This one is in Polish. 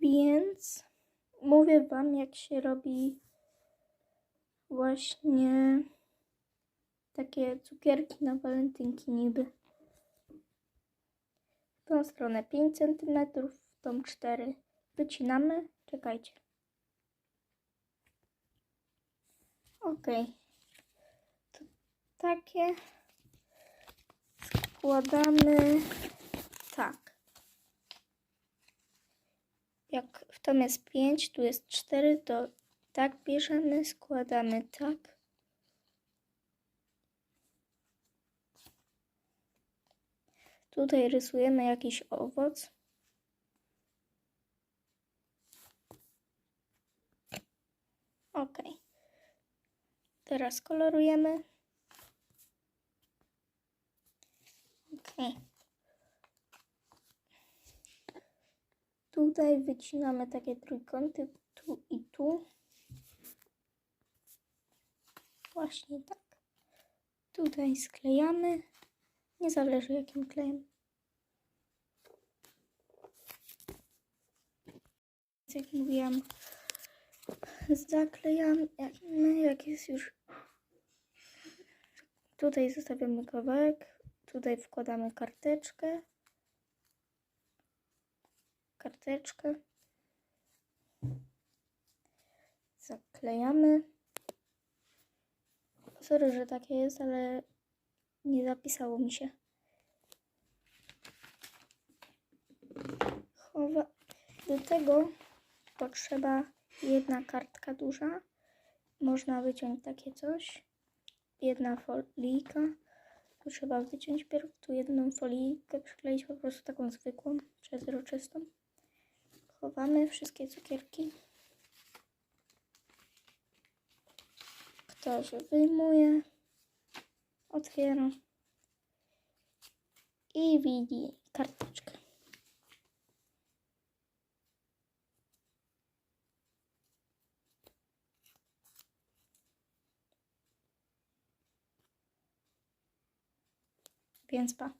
Więc mówię wam, jak się robi właśnie takie cukierki na walentynki niby. W tą stronę 5 cm, w tą 4 wycinamy. Czekajcie. Ok. To takie składamy tak. Jak w tom jest 5, tu jest 4, to tak bierzemy, składamy tak. Tutaj rysujemy jakiś owoc. Ok. Teraz kolorujemy. Ok. Tutaj wycinamy takie trójkąty tu i tu. Właśnie tak. Tutaj sklejamy. Nie zależy jakim klejem. Jak mówiłam, zaklejamy, jak jest już. Tutaj zostawiamy kawałek, tutaj wkładamy karteczkę. Karteczkę. Zaklejamy. Sorry, że takie jest, ale nie zapisało mi się. Chowa... Do tego potrzeba jedna kartka duża. Można wyciąć takie coś. Jedna folijka. Tu trzeba wyciąć pierw tu jedną folijkę, przykleić po prostu taką zwykłą, przezroczystą. Chowamy wszystkie cukierki. Ktoś wyjmuje, otwiera i widzi karteczkę. Więc pa.